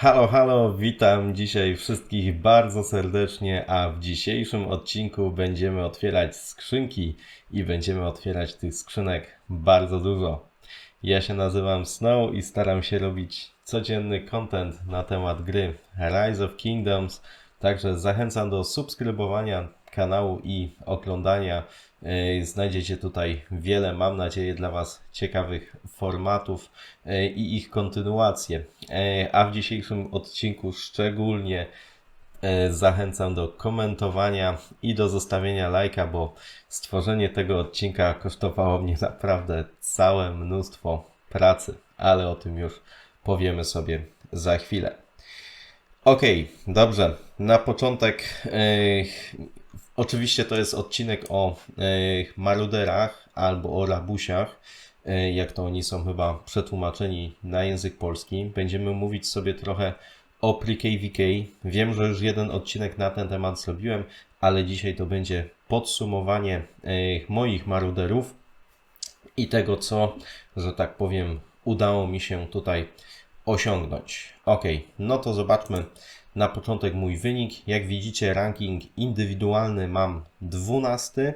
Halo, halo, witam dzisiaj wszystkich bardzo serdecznie, a w dzisiejszym odcinku będziemy otwierać skrzynki i będziemy otwierać tych skrzynek bardzo dużo. Ja się nazywam Snow i staram się robić codzienny content na temat gry Rise of Kingdoms, także zachęcam do subskrybowania kanału i oglądania. Yy, Znajdziecie tutaj wiele, mam nadzieję, dla Was ciekawych formatów yy, i ich kontynuację. Yy, A w dzisiejszym odcinku szczególnie yy, zachęcam do komentowania i do zostawienia lajka, bo stworzenie tego odcinka kosztowało mnie naprawdę całe mnóstwo pracy, ale o tym już powiemy sobie za chwilę. Okej, dobrze. Na początek, e, oczywiście to jest odcinek o e, maruderach albo o rabusiach, e, jak to oni są chyba przetłumaczeni na język polski. Będziemy mówić sobie trochę o PreKVK. Wiem, że już jeden odcinek na ten temat zrobiłem, ale dzisiaj to będzie podsumowanie e, moich maruderów i tego, co, że tak powiem, udało mi się tutaj osiągnąć. Ok, no to zobaczmy na początek mój wynik. Jak widzicie, ranking indywidualny mam 12.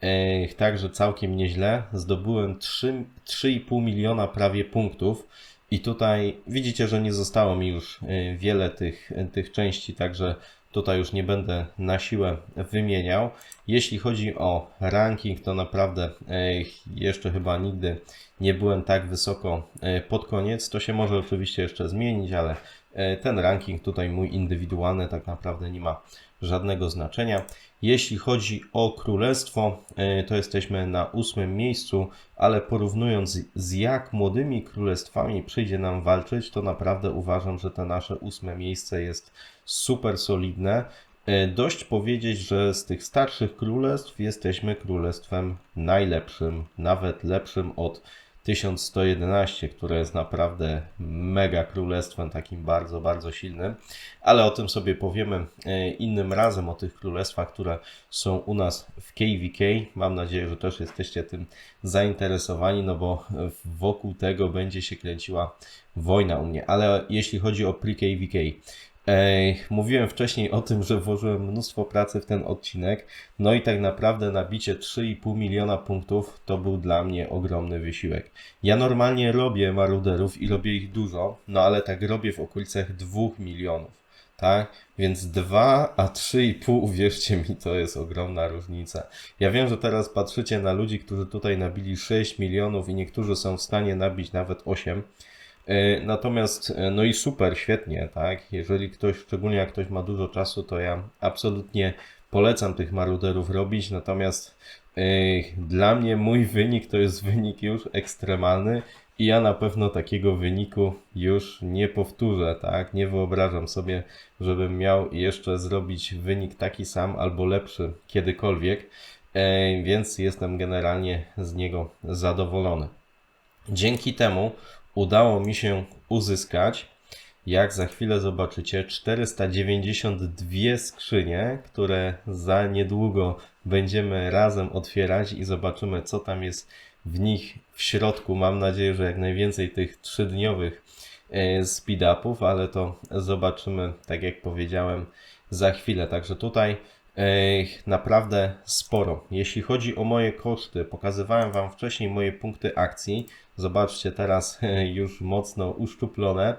E, także całkiem nieźle. Zdobyłem 3 3,5 miliona prawie punktów. I tutaj widzicie, że nie zostało mi już e, wiele tych, tych części, także tutaj już nie będę na siłę wymieniał. Jeśli chodzi o ranking, to naprawdę jeszcze chyba nigdy nie byłem tak wysoko e, pod koniec. To się może oczywiście jeszcze zmienić, ale ten ranking tutaj mój indywidualny tak naprawdę nie ma żadnego znaczenia. Jeśli chodzi o królestwo, e, to jesteśmy na ósmym miejscu, ale porównując z jak młodymi królestwami przyjdzie nam walczyć, to naprawdę uważam, że to nasze ósme miejsce jest super solidne. E, Dość powiedzieć, że z tych starszych królestw jesteśmy królestwem najlepszym, nawet lepszym od 1111, które jest naprawdę mega królestwem, takim bardzo, bardzo silnym, ale o tym sobie powiemy e, innym razem, o tych królestwach, które są u nas w KVK. Mam nadzieję, że też jesteście tym zainteresowani, no bo wokół tego będzie się kręciła wojna u mnie. Ale jeśli chodzi o pre-KVK, Ej, mówiłem wcześniej o tym, że włożyłem mnóstwo pracy w ten odcinek, no i tak naprawdę nabicie 3,5 miliona punktów to był dla mnie ogromny wysiłek. Ja normalnie robię maruderów i robię ich dużo, no ale tak robię w okolicach 2 milionów, tak? Więc 2 a 3,5, uwierzcie mi, to jest ogromna różnica. Ja wiem, że teraz patrzycie na ludzi, którzy tutaj nabili 6 milionów i niektórzy są w stanie nabić nawet 8. E, Natomiast, e, no i super, świetnie, tak? Jeżeli ktoś, szczególnie jak ktoś ma dużo czasu, to ja absolutnie polecam tych maruderów robić. Natomiast e, dla mnie mój wynik to jest wynik już ekstremalny i ja na pewno takiego wyniku już nie powtórzę, tak? Nie wyobrażam sobie, żebym miał jeszcze zrobić wynik taki sam albo lepszy kiedykolwiek, więc jestem generalnie z niego zadowolony. Dzięki temu udało mi się uzyskać, jak za chwilę zobaczycie, 492 skrzynie, które za niedługo będziemy razem otwierać i zobaczymy, co tam jest w nich w środku. Mam nadzieję, że jak najwięcej tych trzydniowych e, speed-upów, ale to zobaczymy, tak jak powiedziałem, za chwilę. Także tutaj Ej, naprawdę sporo. Jeśli chodzi o moje koszty, pokazywałem Wam wcześniej moje punkty akcji. Zobaczcie teraz już mocno uszczuplone.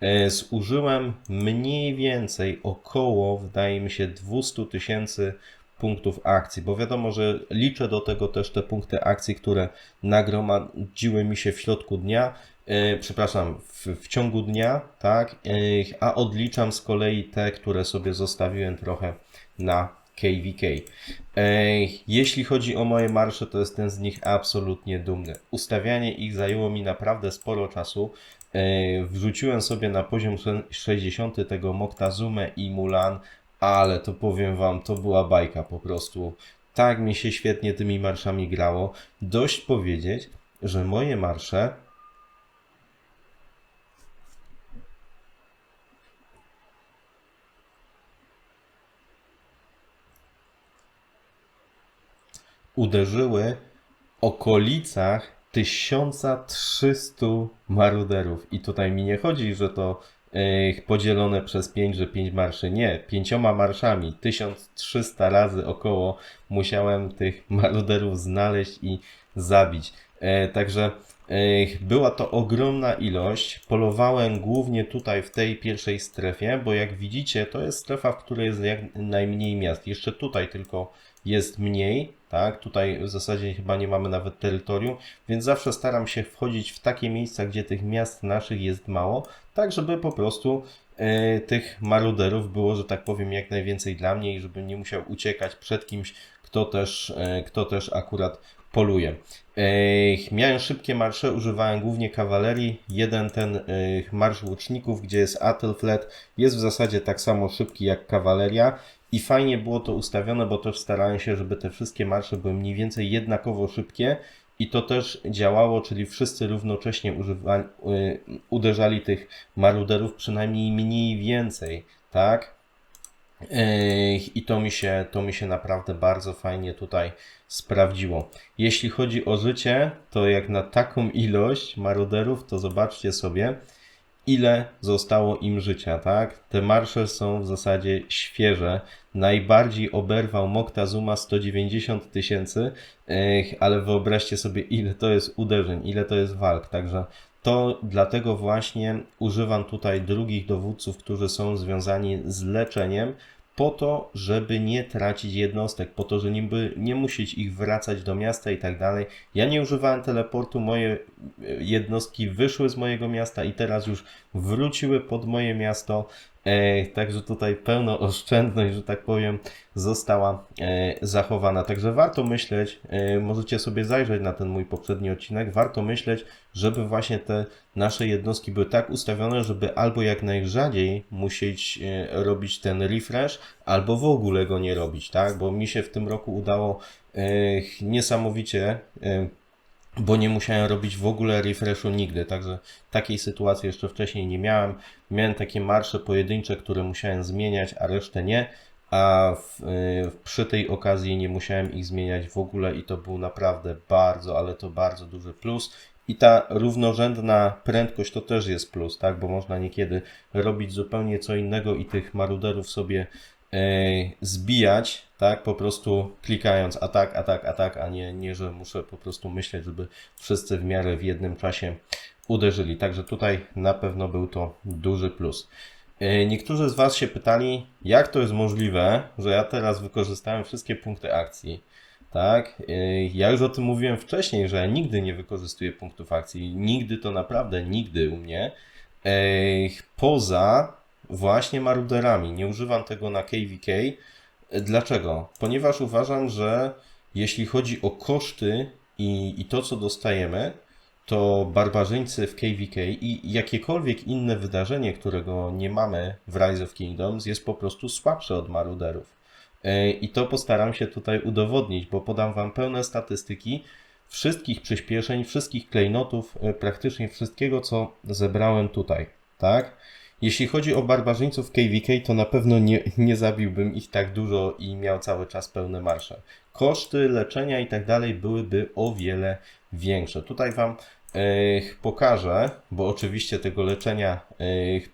E, Zużyłem mniej więcej około, wydaje mi się, 200 tysięcy punktów akcji, bo wiadomo, że liczę do tego też te punkty akcji, które nagromadziły mi się w środku dnia, e, przepraszam, w, w ciągu dnia, tak, e, a odliczam z kolei te, które sobie zostawiłem trochę na KVK. Ej, Jeśli chodzi o moje marsze, to jestem z nich absolutnie dumny. Ustawianie ich zajęło mi naprawdę sporo czasu. Ej, Wrzuciłem sobie na poziom sze- 60 tego Moctezumę i Mulan, ale to powiem wam, to była bajka po prostu. Tak mi się świetnie tymi marszami grało. Dość powiedzieć, że moje marsze uderzyły w okolicach 1300 maruderów. I tutaj mi nie chodzi, że to e, podzielone przez 5, że 5 marszy. Nie, pięcioma marszami, 1300 razy około musiałem tych maruderów znaleźć i zabić. E, Także e, była to ogromna ilość. Polowałem głównie tutaj w tej pierwszej strefie, bo jak widzicie, to jest strefa, w której jest jak najmniej miast. Jeszcze tutaj tylko jest mniej, tak? Tutaj w zasadzie chyba nie mamy nawet terytorium, więc zawsze staram się wchodzić w takie miejsca, gdzie tych miast naszych jest mało, tak żeby po prostu e, tych maruderów było, że tak powiem, jak najwięcej dla mnie i żebym nie musiał uciekać przed kimś, kto też, e, kto też akurat poluje. E, miałem szybkie marsze, używałem głównie kawalerii. Jeden ten e, marsz łuczników, gdzie jest Athelflaed, jest w zasadzie tak samo szybki jak kawaleria. I fajnie było to ustawione, bo też starałem się, żeby te wszystkie marsze były mniej więcej jednakowo szybkie. I to też działało, czyli wszyscy równocześnie używali, y, uderzali tych maruderów przynajmniej mniej więcej, tak? I to mi, się, to mi się naprawdę bardzo fajnie tutaj sprawdziło. Jeśli chodzi o życie, to jak na taką ilość maruderów, to zobaczcie sobie, ile zostało im życia, tak? Te marsze są w zasadzie świeże. Najbardziej oberwał Moctezuma 190 tysięcy, ale wyobraźcie sobie, ile to jest uderzeń, ile to jest walk. Także to dlatego właśnie używam tutaj drugich dowódców, którzy są związani z leczeniem, po to, żeby nie tracić jednostek, po to, żeby nie musieć ich wracać do miasta i tak dalej. Ja nie używałem teleportu, moje jednostki wyszły z mojego miasta i teraz już wróciły pod moje miasto. E, także tutaj pełna oszczędność, że tak powiem, została e, zachowana. Także warto myśleć, e, możecie sobie zajrzeć na ten mój poprzedni odcinek, warto myśleć, żeby właśnie te nasze jednostki były tak ustawione, żeby albo jak najrzadziej musieć e, robić ten refresh, albo w ogóle go nie robić, tak? Bo mi się w tym roku udało e, niesamowicie e, bo nie musiałem robić w ogóle refreshu nigdy, także takiej sytuacji jeszcze wcześniej nie miałem. Miałem takie marsze pojedyncze, które musiałem zmieniać, a resztę nie, a w, y, przy tej okazji nie musiałem ich zmieniać w ogóle i to był naprawdę bardzo, ale to bardzo duży plus. I ta równorzędna prędkość to też jest plus, tak? Bo można niekiedy robić zupełnie co innego i tych maruderów sobie zbijać, tak? Po prostu klikając atak, atak, atak, a nie, nie, że muszę po prostu myśleć, żeby wszyscy w miarę w jednym czasie uderzyli. Także tutaj na pewno był to duży plus. E, Niektórzy z Was się pytali, jak to jest możliwe, że ja teraz wykorzystałem wszystkie punkty akcji. Tak, e, ja już o tym mówiłem wcześniej, że ja nigdy nie wykorzystuję punktów akcji. Nigdy to naprawdę nigdy u mnie. E, Poza właśnie maruderami. Nie używam tego na KVK. Dlaczego? Ponieważ uważam, że jeśli chodzi o koszty i, i to, co dostajemy, to barbarzyńcy w KVK i jakiekolwiek inne wydarzenie, którego nie mamy w Rise of Kingdoms, jest po prostu słabsze od maruderów. E, I to postaram się tutaj udowodnić, bo podam Wam pełne statystyki wszystkich przyspieszeń, wszystkich klejnotów, e, praktycznie wszystkiego, co zebrałem tutaj, tak? Jeśli chodzi o barbarzyńców KVK, to na pewno nie, nie zabiłbym ich tak dużo i miał cały czas pełne marsze. Koszty leczenia i tak dalej byłyby o wiele większe. Tutaj Wam e, pokażę, bo oczywiście tego leczenia e,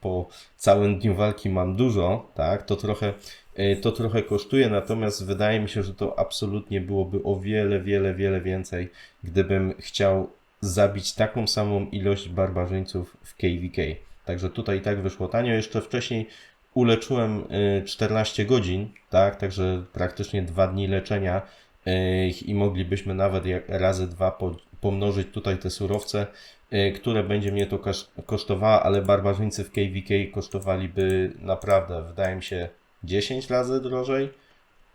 po całym dniu walki mam dużo, tak? To trochę, e, to trochę kosztuje, natomiast wydaje mi się, że to absolutnie byłoby o wiele, wiele, wiele więcej, gdybym chciał zabić taką samą ilość barbarzyńców w KVK. Także tutaj i tak wyszło tanio. Jeszcze wcześniej uleczyłem y, 14 godzin, tak? Także praktycznie dwa dni leczenia y, i moglibyśmy nawet jak razy dwa po, pomnożyć tutaj te surowce, y, które będzie mnie to kosztowało, ale barbarzyńcy w KVK kosztowaliby naprawdę, wydaje mi się, 10 razy drożej,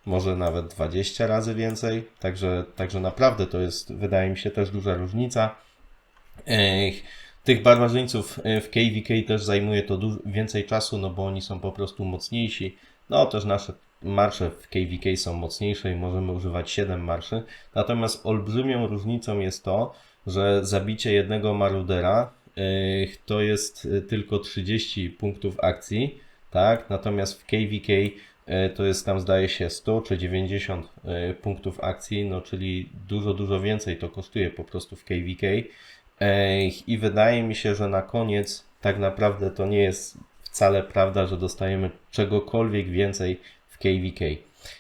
może nawet 20 razy więcej. Także, także naprawdę to jest, wydaje mi się, też duża różnica. Ech, tych barbarzyńców e, w KVK też zajmuje to więcej czasu, no bo oni są po prostu mocniejsi. No też nasze marsze w KVK są mocniejsze i możemy używać 7 marszy. Natomiast olbrzymią różnicą jest to, że zabicie jednego marudera e, to jest e, tylko 30 punktów akcji, tak? Natomiast w KVK to jest tam zdaje się 100 czy 90 e, punktów akcji, no czyli dużo, dużo więcej to kosztuje po prostu w KVK. I wydaje mi się, że na koniec tak naprawdę to nie jest wcale prawda, że dostajemy czegokolwiek więcej w KVK.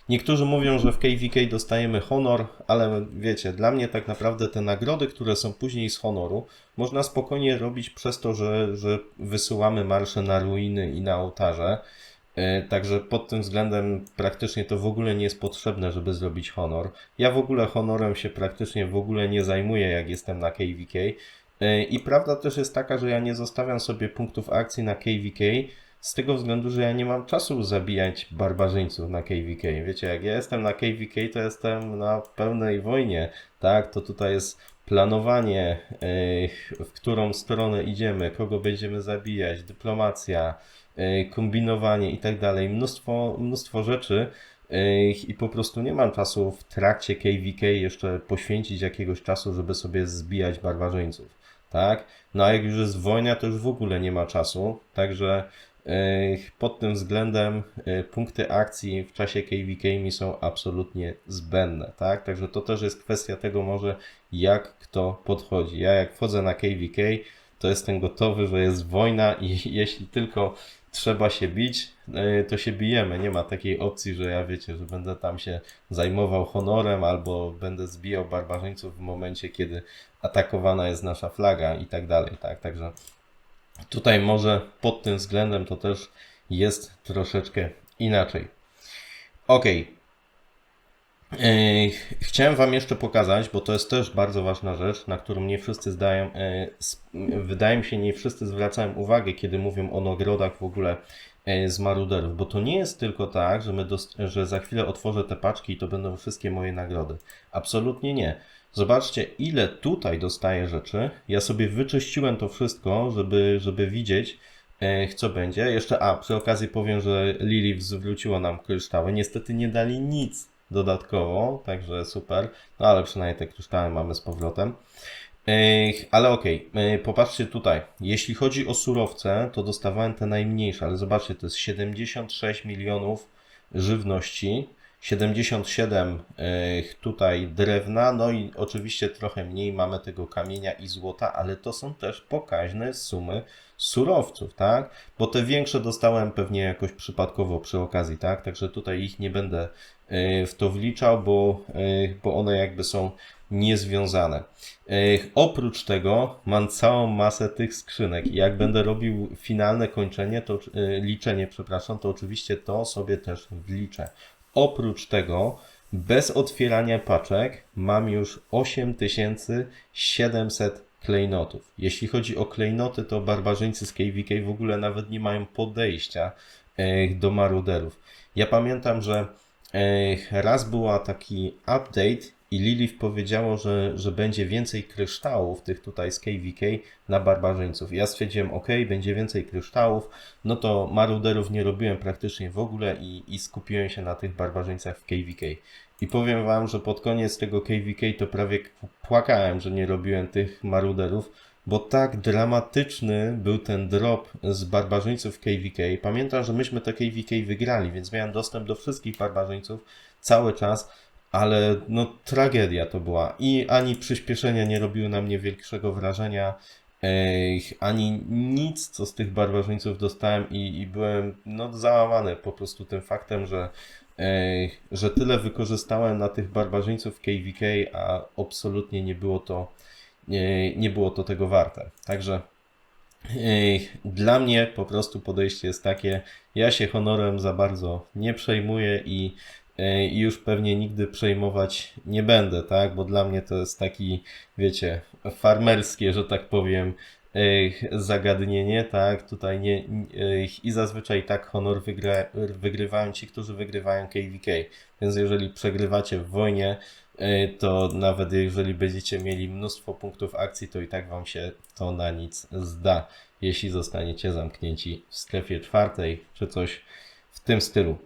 Niektórzy mówią, że w KVK dostajemy honor, ale wiecie, dla mnie tak naprawdę te nagrody, które są później z honoru, można spokojnie robić przez to, że, że wysyłamy marsze na ruiny i na ołtarze. E, Także pod tym względem praktycznie to w ogóle nie jest potrzebne, żeby zrobić honor. Ja w ogóle honorem się praktycznie w ogóle nie zajmuję, jak jestem na KVK. E, I prawda też jest taka, że ja nie zostawiam sobie punktów akcji na KVK z tego względu, że ja nie mam czasu zabijać barbarzyńców na KVK. Wiecie, jak ja jestem na KVK, to jestem na pełnej wojnie, tak? To tutaj jest planowanie, e, w którą stronę idziemy, kogo będziemy zabijać, dyplomacja, kombinowanie i tak dalej. Mnóstwo, mnóstwo rzeczy e, i po prostu nie mam czasu w trakcie KVK jeszcze poświęcić jakiegoś czasu, żeby sobie zbijać barbarzyńców, tak? No a jak już jest wojna, to już w ogóle nie ma czasu, także e, pod tym względem e, punkty akcji w czasie KVK mi są absolutnie zbędne, tak? Także to też jest kwestia tego może, jak kto podchodzi. Ja jak wchodzę na KVK, to jestem gotowy, że jest wojna i jeśli tylko trzeba się bić, e, to się bijemy. Nie ma takiej opcji, że ja wiecie, że będę tam się zajmował honorem albo będę zbijał barbarzyńców w momencie, kiedy atakowana jest nasza flaga i tak dalej, tak? Także tutaj może pod tym względem to też jest troszeczkę inaczej. Ok. Chciałem Wam jeszcze pokazać, bo to jest też bardzo ważna rzecz, na którą nie wszyscy zdają, e, wydaje mi się, nie wszyscy zwracają uwagę, kiedy mówią o nagrodach w ogóle e, z maruderów, bo to nie jest tylko tak, że, my że za chwilę otworzę te paczki i to będą wszystkie moje nagrody. Absolutnie nie. Zobaczcie, ile tutaj dostaję rzeczy. Ja sobie wyczyściłem to wszystko, żeby, żeby widzieć, e, co będzie. Jeszcze, a przy okazji powiem, że Lilith zwróciła nam kryształy. Niestety nie dali nic dodatkowo, także super. No ale przynajmniej te kryształy mamy z powrotem. Ech, ale okej, e, popatrzcie tutaj. Jeśli chodzi o surowce, to dostawałem te najmniejsze, ale zobaczcie, to jest 76 milionów żywności, 77 ech, tutaj drewna, no i oczywiście trochę mniej mamy tego kamienia i złota, ale to są też pokaźne sumy surowców, tak? Bo te większe dostałem pewnie jakoś przypadkowo przy okazji, tak? Także tutaj ich nie będę e, w to wliczał, bo, e, bo one jakby są niezwiązane. E, Oprócz tego mam całą masę tych skrzynek i jak będę robił finalne kończenie, to e, liczenie, przepraszam, to oczywiście to sobie też wliczę. Oprócz tego, bez otwierania paczek, mam już 8700 klejnotów. Jeśli chodzi o klejnoty, to barbarzyńcy z KVK w ogóle nawet nie mają podejścia e, do maruderów. Ja pamiętam, że e, raz była taki update i Lilith powiedziało, że, że będzie więcej kryształów tych tutaj z KVK na barbarzyńców. Ja stwierdziłem, ok, będzie więcej kryształów, no to maruderów nie robiłem praktycznie w ogóle i, i skupiłem się na tych barbarzyńcach w KVK. I powiem wam, że pod koniec tego KVK to prawie płakałem, że nie robiłem tych maruderów, bo tak dramatyczny był ten drop z barbarzyńców KVK. Pamiętam, że myśmy te KVK wygrali, więc miałem dostęp do wszystkich barbarzyńców cały czas, ale no tragedia to była. I ani przyspieszenia nie robiły na mnie większego wrażenia, Ej, ani nic, co z tych barbarzyńców dostałem i, i byłem no, załamany po prostu tym faktem, że, ej, że tyle wykorzystałem na tych barbarzyńców KVK, a absolutnie nie było to, nie, nie było to tego warte. Także ej, dla mnie po prostu podejście jest takie, ja się honorem za bardzo nie przejmuję i e, już pewnie nigdy przejmować nie będę, tak? Bo dla mnie to jest taki, wiecie, farmerskie, że tak powiem, e, zagadnienie, tak? Tutaj nie, e, i zazwyczaj tak honor wygrywają ci, którzy wygrywają KVK. Więc jeżeli przegrywacie w wojnie, e, to nawet jeżeli będziecie mieli mnóstwo punktów akcji, to i tak wam się to na nic zda, jeśli zostaniecie zamknięci w strefie czwartej, czy coś w tym stylu.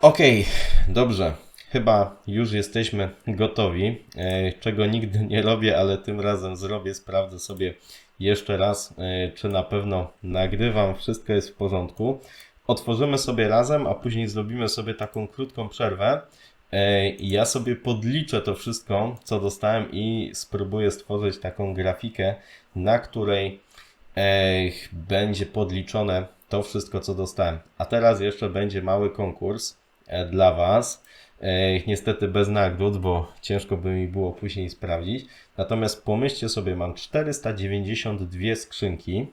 Okej, dobrze. Chyba już jesteśmy gotowi. E, czego nigdy nie robię, ale tym razem zrobię. Sprawdzę sobie jeszcze raz, e, czy na pewno nagrywam. Wszystko jest w porządku. Otworzymy sobie razem, a później zrobimy sobie taką krótką przerwę. Ja sobie podliczę to wszystko, co dostałem i spróbuję stworzyć taką grafikę, na której będzie podliczone to wszystko, co dostałem. A teraz jeszcze będzie mały konkurs e, dla Was. Niestety bez nagród, bo ciężko by mi było później sprawdzić. Natomiast pomyślcie sobie, mam 492 skrzynki.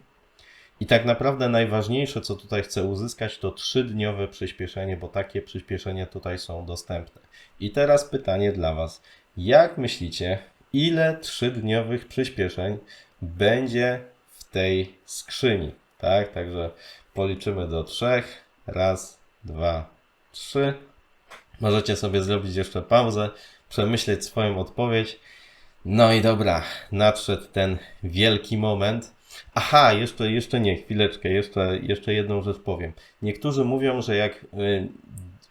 I tak naprawdę najważniejsze, co tutaj chcę uzyskać, to 3-dniowe przyspieszenie, bo takie przyspieszenia tutaj są dostępne. I teraz pytanie dla Was. Jak myślicie, ile 3-dniowych przyspieszeń będzie w tej skrzyni? Tak, także policzymy do trzech. Raz, dwa, trzy. Możecie sobie zrobić jeszcze pauzę, przemyśleć swoją odpowiedź. No i dobra, nadszedł ten wielki moment. Aha, jeszcze, jeszcze nie, chwileczkę, jeszcze, jeszcze jedną rzecz powiem. Niektórzy mówią, że jak y,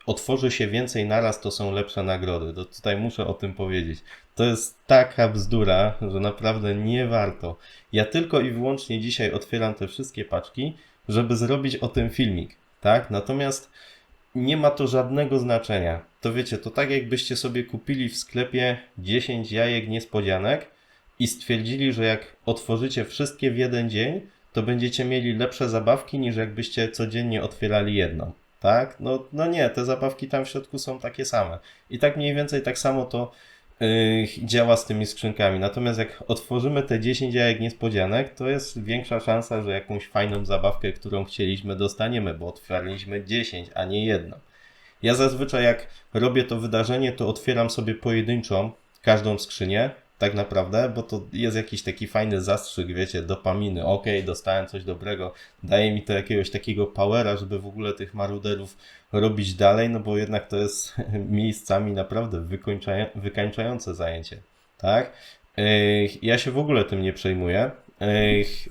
otworzy się więcej naraz, to są lepsze nagrody. To tutaj muszę o tym powiedzieć. To jest taka bzdura, że naprawdę nie warto. Ja tylko i wyłącznie dzisiaj otwieram te wszystkie paczki, żeby zrobić o tym filmik, tak? Natomiast nie ma to żadnego znaczenia. To wiecie, to tak jakbyście sobie kupili w sklepie 10 jajek niespodzianek i stwierdzili, że jak otworzycie wszystkie w jeden dzień, to będziecie mieli lepsze zabawki niż jakbyście codziennie otwierali jedną. Tak? No, no nie, te zabawki tam w środku są takie same. I tak mniej więcej tak samo to yy, działa z tymi skrzynkami. Natomiast jak otworzymy te 10 jajek niespodzianek, to jest większa szansa, że jakąś fajną zabawkę, którą chcieliśmy, dostaniemy, bo otwieraliśmy 10, a nie jedną. Ja zazwyczaj jak robię to wydarzenie, to otwieram sobie pojedynczą każdą skrzynię, tak naprawdę, bo to jest jakiś taki fajny zastrzyk, wiecie, dopaminy. Okej, okay, dostałem coś dobrego, daje mi to jakiegoś takiego powera, żeby w ogóle tych maruderów robić dalej, no bo jednak to jest miejscami naprawdę wykańczające zajęcie, tak? Ja się w ogóle tym nie przejmuję,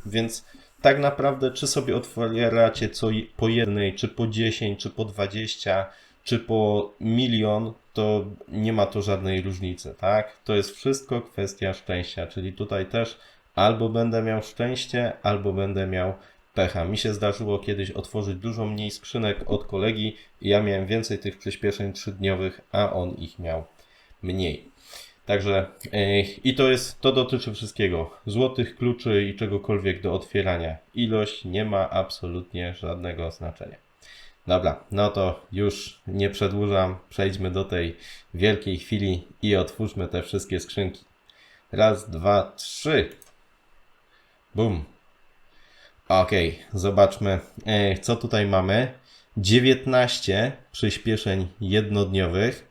więc tak naprawdę, czy sobie otwieracie co po jednej, czy po 10, czy po 20, czy po milion, to nie ma to żadnej różnicy, tak? To jest wszystko kwestia szczęścia, czyli tutaj też albo będę miał szczęście, albo będę miał pecha. Mi się zdarzyło kiedyś otworzyć dużo mniej skrzynek od kolegi ja miałem więcej tych przyspieszeń trzydniowych, a on ich miał mniej. Także yy, i to jest, to dotyczy wszystkiego. Złotych kluczy i czegokolwiek do otwierania. Ilość nie ma absolutnie żadnego znaczenia. Dobra, no to już nie przedłużam. Przejdźmy do tej wielkiej chwili i otwórzmy te wszystkie skrzynki. Raz, dwa, trzy. Bum. Ok, zobaczmy, e, co tutaj mamy. 19 przyspieszeń jednodniowych.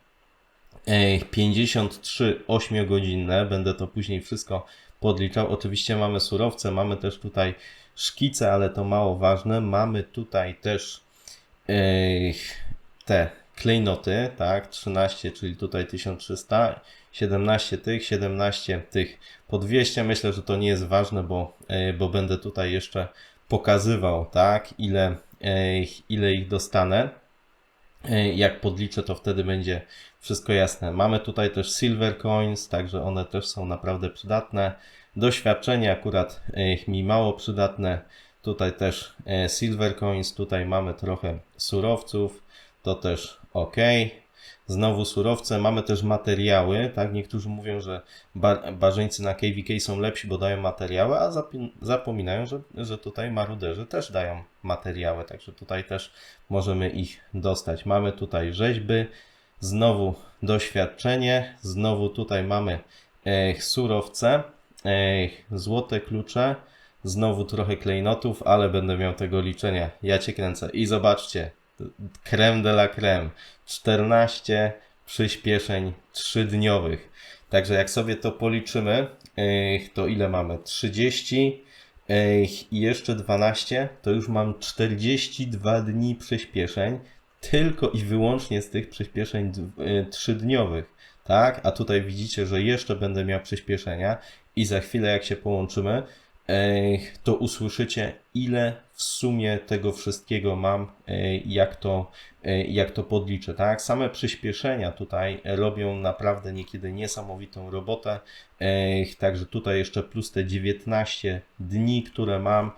53 e, 8-godzinne. Będę to później wszystko podliczał. Oczywiście mamy surowce, mamy też tutaj szkice, ale to mało ważne. Mamy tutaj też te klejnoty, tak, 13, czyli tutaj 1300, 17 tych, 17 tych po 200. Myślę, że to nie jest ważne, bo, e, bo będę tutaj jeszcze pokazywał, tak, ile, ile ich dostanę. E, jak podliczę, to wtedy będzie wszystko jasne. Mamy tutaj też silver coins, także one też są naprawdę przydatne. Doświadczenie akurat mi mało przydatne. Tutaj też e, silver coins, tutaj mamy trochę surowców, to też ok. Znowu surowce, mamy też materiały, tak? Niektórzy mówią, że bar barzeńcy na KVK są lepsi, bo dają materiały, a zapominają, że, że tutaj maruderzy też dają materiały, także tutaj też możemy ich dostać. Mamy tutaj rzeźby, znowu doświadczenie, znowu tutaj mamy e, surowce, e, złote klucze, Znowu trochę klejnotów, ale będę miał tego liczenia. Ja cię kręcę. I zobaczcie, creme de la creme. 14 przyspieszeń trzydniowych. Także jak sobie to policzymy, to ile mamy? 30 i jeszcze 12, to już mam 42 dni przyspieszeń, tylko i wyłącznie z tych przyspieszeń trzydniowych. Tak? A tutaj widzicie, że jeszcze będę miał przyspieszenia i za chwilę jak się połączymy, to usłyszycie, ile w sumie tego wszystkiego mam, jak to, jak to podliczę. Tak? Same przyspieszenia tutaj robią naprawdę niekiedy niesamowitą robotę. Także tutaj jeszcze plus te 19 dni, które mam.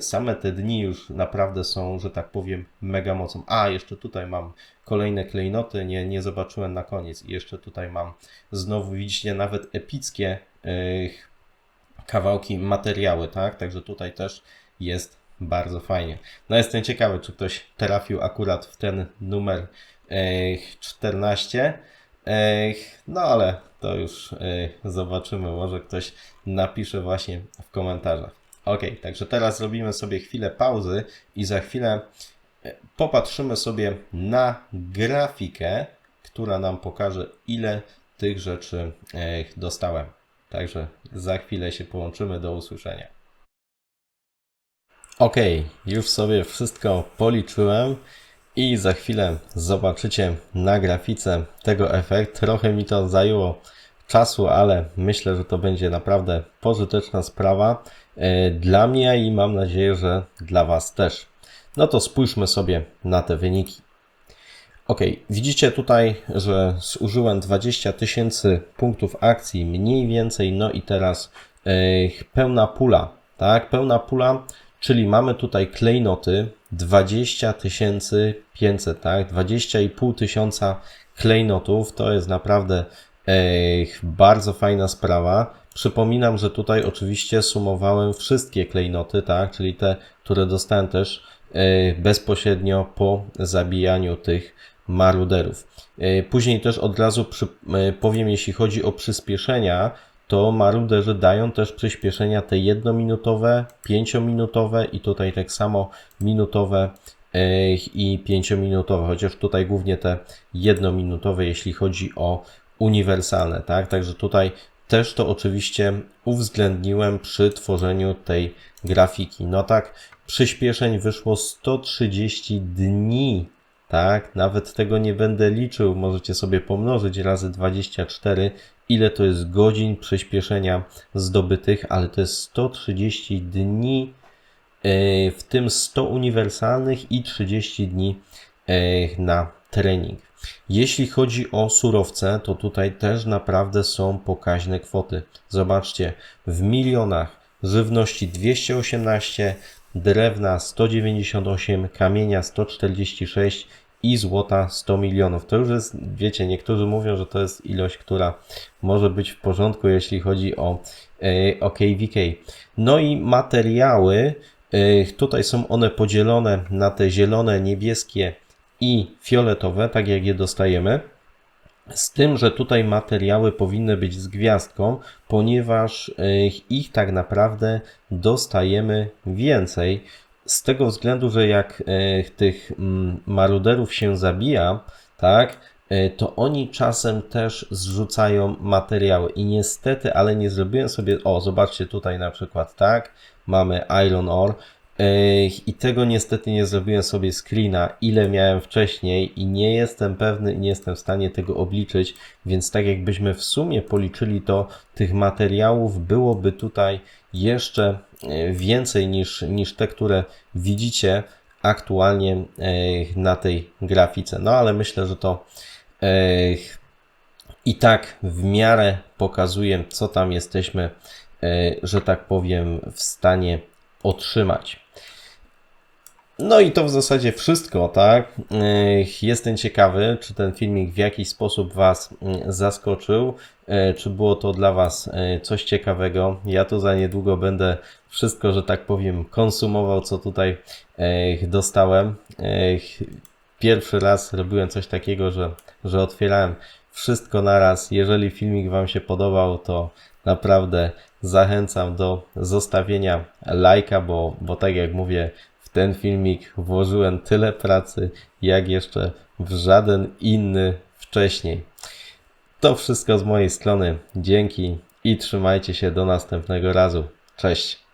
Same te dni już naprawdę są, że tak powiem, mega mocą. A, jeszcze tutaj mam kolejne klejnoty, nie, nie zobaczyłem na koniec. I jeszcze tutaj mam znowu, widzicie, nawet epickie kawałki, materiały, tak? Także tutaj też jest bardzo fajnie. No jestem ciekawy, czy ktoś trafił akurat w ten numer e, 14. E, no ale to już e, zobaczymy. Może ktoś napisze właśnie w komentarzach. Ok, także teraz zrobimy sobie chwilę pauzy i za chwilę popatrzymy sobie na grafikę, która nam pokaże, ile tych rzeczy dostałem. Także za chwilę się połączymy. Do usłyszenia. Ok, już sobie wszystko policzyłem i za chwilę zobaczycie na grafice tego efekt. Trochę mi to zajęło czasu, ale myślę, że to będzie naprawdę pożyteczna sprawa e, dla mnie i mam nadzieję, że dla Was też. No to spójrzmy sobie na te wyniki. Ok, widzicie tutaj, że zużyłem 20 tysięcy punktów akcji mniej więcej, no i teraz e, pełna pula, tak, pełna pula, czyli mamy tutaj klejnoty 20 500, tak, 20,5 tysiąca klejnotów, to jest naprawdę e, bardzo fajna sprawa. Przypominam, że tutaj oczywiście sumowałem wszystkie klejnoty, tak, czyli te, które dostałem też e, bezpośrednio po zabijaniu tych maruderów. E, Później też od razu przy, e, powiem, jeśli chodzi o przyspieszenia, to maruderzy dają też przyspieszenia te jednominutowe, pięciominutowe i tutaj tak samo minutowe e, i pięciominutowe, chociaż tutaj głównie te jednominutowe, jeśli chodzi o uniwersalne, tak? Także tutaj też to oczywiście uwzględniłem przy tworzeniu tej grafiki. No tak, przyspieszeń wyszło 130 dni tak, nawet tego nie będę liczył. Możecie sobie pomnożyć razy 24, ile to jest godzin przyspieszenia zdobytych, ale to jest 130 dni, e, w tym 100 uniwersalnych i 30 dni e, na trening. Jeśli chodzi o surowce, to tutaj też naprawdę są pokaźne kwoty. Zobaczcie, w milionach żywności 218, drewna 198, kamienia 146 i złota 100 milionów. To już jest, wiecie, niektórzy mówią, że to jest ilość, która może być w porządku, jeśli chodzi o, e, o KVK. No i materiały, e, tutaj są one podzielone na te zielone, niebieskie i fioletowe, tak jak je dostajemy. Z tym, że tutaj materiały powinny być z gwiazdką, ponieważ e, ich tak naprawdę dostajemy więcej. Z tego względu, że jak e, tych mm, maruderów się zabija, tak, e, to oni czasem też zrzucają materiały. I niestety, ale nie zrobiłem sobie. O, zobaczcie tutaj na przykład, tak, mamy Iron Ore. I tego niestety nie zrobiłem sobie screena, ile miałem wcześniej, i nie jestem pewny, i nie jestem w stanie tego obliczyć, więc tak jakbyśmy w sumie policzyli, to tych materiałów byłoby tutaj jeszcze e, więcej niż, niż te, które widzicie aktualnie e, na tej grafice. No ale myślę, że to e, i tak w miarę pokazuje, co tam jesteśmy, że tak powiem, w stanie otrzymać. No i to w zasadzie wszystko, tak? Jestem ciekawy, czy ten filmik w jakiś sposób Was mm, zaskoczył, czy było to dla Was coś ciekawego. Ja tu za niedługo będę wszystko, że tak powiem, konsumował, co tutaj dostałem. Pierwszy raz robiłem coś takiego, że, że otwierałem wszystko naraz. Jeżeli filmik Wam się podobał, to naprawdę zachęcam do zostawienia lajka, bo, bo tak jak mówię, ten filmik włożyłem tyle pracy, jak jeszcze w żaden inny wcześniej. To wszystko z mojej strony. Dzięki i trzymajcie się do następnego razu. Cześć.